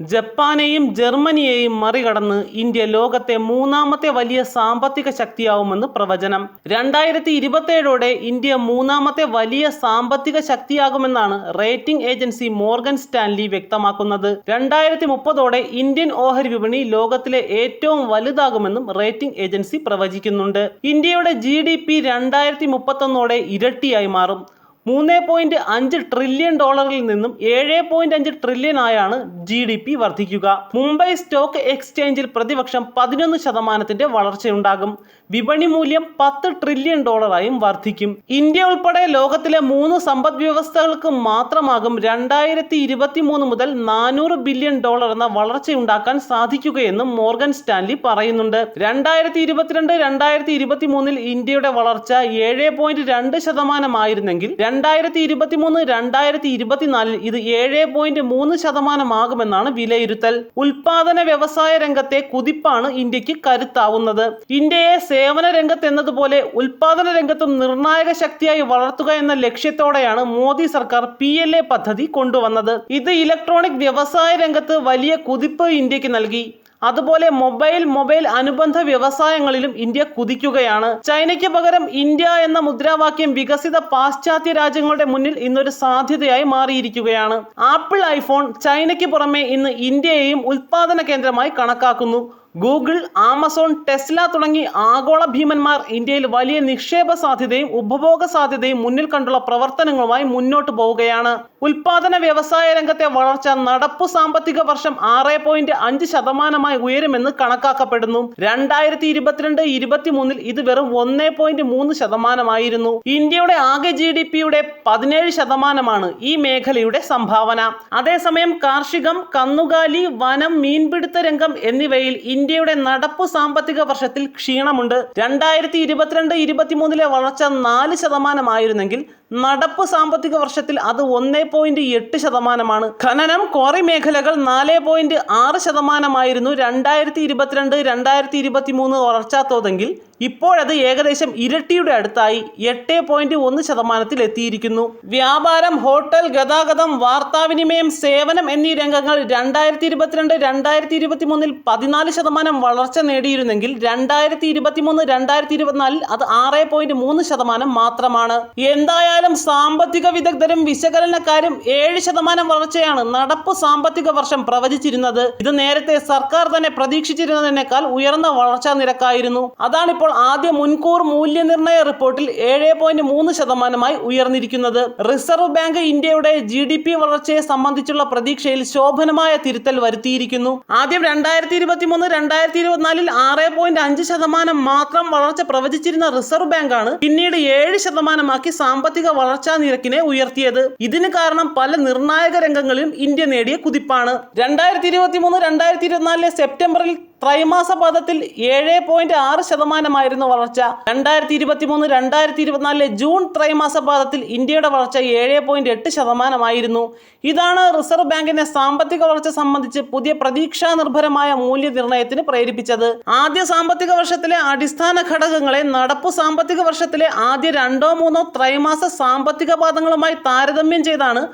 ജപ്പാനെയും ജർമ്മനിയെയും മറികടന്ന് ഇന്ത്യ ലോകത്തെ മൂന്നാമത്തെ വലിയ സാമ്പത്തിക ശക്തിയാവുമെന്ന് പ്രവചനം. രണ്ടായിരത്തി ഇരുപത്തേഴോടെ ഇന്ത്യ മൂന്നാമത്തെ വലിയ സാമ്പത്തിക ശക്തിയാകുമെന്നാണ് റേറ്റിംഗ് ഏജൻസി മോർഗൻ സ്റ്റാൻലി വ്യക്തമാക്കുന്നത്. രണ്ടായിരത്തി മുപ്പതോടെ ഇന്ത്യൻ ഓഹരി വിപണി ലോകത്തിലെ ഏറ്റവും വലുതാകുമെന്നും റേറ്റിംഗ് ഏജൻസി പ്രവചിക്കുന്നുണ്ട്. ഇന്ത്യയുടെ ജി ഡി പി രണ്ടായിരത്തി മുപ്പത്തൊന്നോടെ ഇരട്ടിയായി മാറും. മൂന്ന് പോയിന്റ് അഞ്ച് ട്രില്യൺ ഡോളറിൽ നിന്നും ഏഴ് പോയിന്റ് അഞ്ച് ട്രില്യൺ ആയാണ് ജി ഡി പി വർദ്ധിക്കുക. മുംബൈ സ്റ്റോക്ക് എക്സ്ചേഞ്ചിൽ പ്രതിപക്ഷം പതിനൊന്ന് ശതമാനത്തിന്റെ വളർച്ചയുണ്ടാകും. വിപണി മൂല്യം പത്ത് ട്രില്യൺ ഡോളറായും വർദ്ധിക്കും. ഇന്ത്യ ഉൾപ്പെടെ ലോകത്തിലെ മൂന്ന് സമ്പദ് വ്യവസ്ഥകൾക്ക് മാത്രമാകും രണ്ടായിരത്തി ഇരുപത്തി മൂന്ന് മുതൽ നാനൂറ് ബില്യൺ ഡോളർ എന്ന വളർച്ചയുണ്ടാക്കാൻ സാധിക്കുകയെന്നും മോർഗൻ സ്റ്റാൻലി പറയുന്നുണ്ട്. രണ്ടായിരത്തി ഇരുപത്തിരണ്ട് രണ്ടായിരത്തി ഇരുപത്തി മൂന്നിൽ ഇന്ത്യയുടെ വളർച്ച ഏഴ് പോയിന്റ് രണ്ട് ശതമാനമായിരുന്നെങ്കിൽ രണ്ടായിരത്തി ഇരുപത്തി മൂന്ന് രണ്ടായിരത്തി ഇരുപത്തിനാലിൽ ഇത് ഏഴ് പോയിന്റ് മൂന്ന് ശതമാനമാകുമെന്നാണ് വിലയിരുത്തൽ. ഉൽപാദന വ്യവസായ രംഗത്തെ കുതിപ്പാണ് ഇന്ത്യയ്ക്ക് കരുത്താവുന്നത്. ഇന്ത്യയെ സേവന രംഗത്ത് എന്നതുപോലെ ഉൽപാദന രംഗത്തും നിർണായക ശക്തിയായി വളർത്തുക എന്ന ലക്ഷ്യത്തോടെയാണ് മോദി സർക്കാർ പി എൽ എ പദ്ധതി കൊണ്ടുവന്നത്. ഇത് ഇലക്ട്രോണിക് വ്യവസായ രംഗത്ത് വലിയ കുതിപ്പ് ഇന്ത്യയ്ക്ക് നൽകി. അതുപോലെ മൊബൈൽ മൊബൈൽ അനുബന്ധ വ്യവസായങ്ങളിലും ഇന്ത്യ കുതിക്കുകയാണ്. ചൈനയ്ക്ക് പകരം ഇന്ത്യ എന്ന മുദ്രാവാക്യം വികസിത പാശ്ചാത്യ രാജ്യങ്ങളുടെ മുന്നിൽ ഇന്നൊരു സാധ്യതയായി മാറിയിരിക്കുകയാണ്. ആപ്പിൾ ഐഫോൺ ചൈനയ്ക്ക് പുറമെ ഇന്ന് ഇന്ത്യയെയും ഉൽപാദന കേന്ദ്രമായി കണക്കാക്കുന്നു. ഗൂഗിൾ ആമസോൺ ടെസ്ല തുടങ്ങി ആഗോള ഭീമന്മാർ ഇന്ത്യയിൽ വലിയ നിക്ഷേപ സാധ്യതയും ഉപഭോഗ സാധ്യതയും മുന്നിൽ കണ്ടുള്ള പ്രവർത്തനങ്ങളുമായി മുന്നോട്ട് പോവുകയാണ്. ഉൽപാദന വ്യവസായ രംഗത്തെ വളർച്ച നടപ്പു സാമ്പത്തിക വർഷം ആറ് പോയിന്റ് അഞ്ച് ശതമാനമായി ഉയരുമെന്ന് കണക്കാക്കപ്പെടുന്നു. രണ്ടായിരത്തി ഇരുപത്തിരണ്ട് ഇരുപത്തിമൂന്നിൽ ഇത് വെറും ഒന്ന് പോയിന്റ് മൂന്ന് ശതമാനമായിരുന്നു. ഇന്ത്യയുടെ ആകെ ജി ഡി പിയുടെ പതിനേഴ് ശതമാനമാണ് ഈ മേഖലയുടെ സംഭാവന. അതേസമയം കാർഷികം കന്നുകാലി വനം മീൻപിടുത്ത രംഗം എന്നിവയിൽ ഇന്ത്യയുടെ നടപ്പു സാമ്പത്തിക വർഷത്തിൽ ക്ഷീണമുണ്ട്. രണ്ടായിരത്തി ഇരുപത്തിരണ്ട് ഇരുപത്തിമൂന്നിലെ വളർച്ച നാല് ശതമാനമായിരുന്നെങ്കിൽ നടപ്പ് സാമ്പത്തിക വർഷത്തിൽ അത് ഒന്നേ പോയിന്റ് എട്ട് ശതമാനമാണ്. ഖനനം ക്വാറി മേഖലകൾ നാല് പോയിന്റ് ആറ് ശതമാനമായിരുന്നു രണ്ടായിരത്തി ഇരുപത്തിരണ്ട് രണ്ടായിരത്തി ഇരുപത്തി മൂന്ന് വളർച്ചാ തോതെങ്കിൽ. ഇപ്പോഴത് ഏകദേശം ഇരട്ടിയുടെ അടുത്തായി എട്ട് പോയിന്റ് ഒന്ന് ശതമാനത്തിൽ എത്തിയിരിക്കുന്നു. വ്യാപാരം ഹോട്ടൽ ഗതാഗതം വാർത്താവിനിമയം സേവനം എന്നീ രംഗങ്ങൾ രണ്ടായിരത്തി ഇരുപത്തിരണ്ട് രണ്ടായിരത്തി ഇരുപത്തി മൂന്നിൽ പതിനാല് ശതമാനം വളർച്ച നേടിയിരുന്നെങ്കിൽ രണ്ടായിരത്തി ഇരുപത്തി മൂന്ന് രണ്ടായിരത്തി ഇരുപത്തിനാലിൽ അത് ആറ് പോയിന്റ് മൂന്ന് ശതമാനം മാത്രമാണ്. എന്തായാലും സാമ്പത്തിക വിദഗ്ധരും വിശകലനക്കാരും ഏഴ് ശതമാനം വളർച്ചയാണ് നടപ്പ് സാമ്പത്തിക വർഷം പ്രവചിച്ചിരുന്നത്. ഇത് നേരത്തെ സർക്കാർ തന്നെ പ്രതീക്ഷിച്ചിരുന്നതിനേക്കാൾ ഉയർന്ന വളർച്ചാ നിരക്കായിരുന്നു. അതാണിപ്പോൾ ആദ്യ മുൻകൂർ മൂല്യനിർണയ റിപ്പോർട്ടിൽ ഏഴ് പോയിന്റ് മൂന്ന് ശതമാനമായി ഉയർന്നിരിക്കുന്നത്. റിസർവ് ബാങ്ക് ഇന്ത്യയുടെ ജി ഡി പി വളർച്ചയെ സംബന്ധിച്ചുള്ള പ്രതീക്ഷയിൽ ശോഭനമായ തിരുത്തൽ വരുത്തിയിരിക്കുന്നു. ആദ്യം രണ്ടായിരത്തി ഇരുപത്തി മൂന്ന് രണ്ടായിരത്തി ഇരുപത്തിനാലിൽ ആറ് പോയിന്റ് അഞ്ച് ശതമാനം മാത്രം വളർച്ച പ്രവചിച്ചിരുന്ന റിസർവ് ബാങ്കാണ് പിന്നീട് ഏഴ് ശതമാനമാക്കി സാമ്പത്തിക വളർച്ചാ നിരക്കിനെ ഉയർത്തിയത്. ഇതിന് കാരണം പല നിർണായക രംഗങ്ങളിലും ഇന്ത്യ നേടിയ കുതിപ്പാണ്. രണ്ടായിരത്തി ഇരുപത്തി മൂന്ന് രണ്ടായിരത്തി ഇരുപത്തിനാലിലെ സെപ്റ്റംബറിൽ ത്രൈമാസ പദത്തിൽ ഏഴ് പോയിന്റ് ആറ് ശതമാനമായിരുന്നു വളർച്ച. രണ്ടായിരത്തി ഇരുപത്തി മൂന്ന് രണ്ടായിരത്തി ഇരുപത്തിനാലിലെ ജൂൺ ത്രൈമാസ പാദത്തിൽ ഇന്ത്യയുടെ വളർച്ച ഏഴ് പോയിന്റ് എട്ട് ശതമാനമായിരുന്നു. ഇതാണ് റിസർവ് ബാങ്കിനെ സാമ്പത്തിക വളർച്ച സംബന്ധിച്ച് പുതിയ പ്രതീക്ഷാ നിർഭരമായ മൂല്യനിർണയത്തിന് പ്രേരിപ്പിച്ചത്. ആദ്യ സാമ്പത്തിക വർഷത്തിലെ അടിസ്ഥാന ഘടകങ്ങളെ നടപ്പു സാമ്പത്തിക വർഷത്തിലെ ആദ്യ രണ്ടോ മൂന്നോ ത്രൈമാസ സാമ്പത്തിക പാദങ്ങളുമായി താരതമ്യം ചെയ്താണ്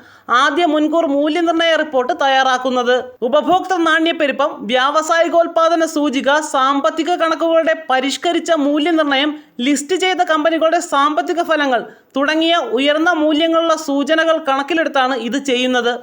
ആദ്യ മുൻകൂർ മൂല്യനിർണയ റിപ്പോർട്ട് തയ്യാറാക്കുന്നത്. ഉപഭോക്തൃ നാണ്യപ്പെരുപ്പം വ്യാവസായികോൽപാദന സൂചിക സാമ്പത്തിക കണക്കുകളുടെ പരിഷ്കരിച്ച മൂല്യനിർണയം ലിസ്റ്റ് ചെയ്ത കമ്പനികളുടെ സാമ്പത്തിക ഫലങ്ങൾ തുടങ്ങിയ ഉയർന്ന മൂല്യങ്ങളുള്ള സൂചനകൾ കണക്കിലെടുത്താണ് ഇത് ചെയ്യുന്നത്.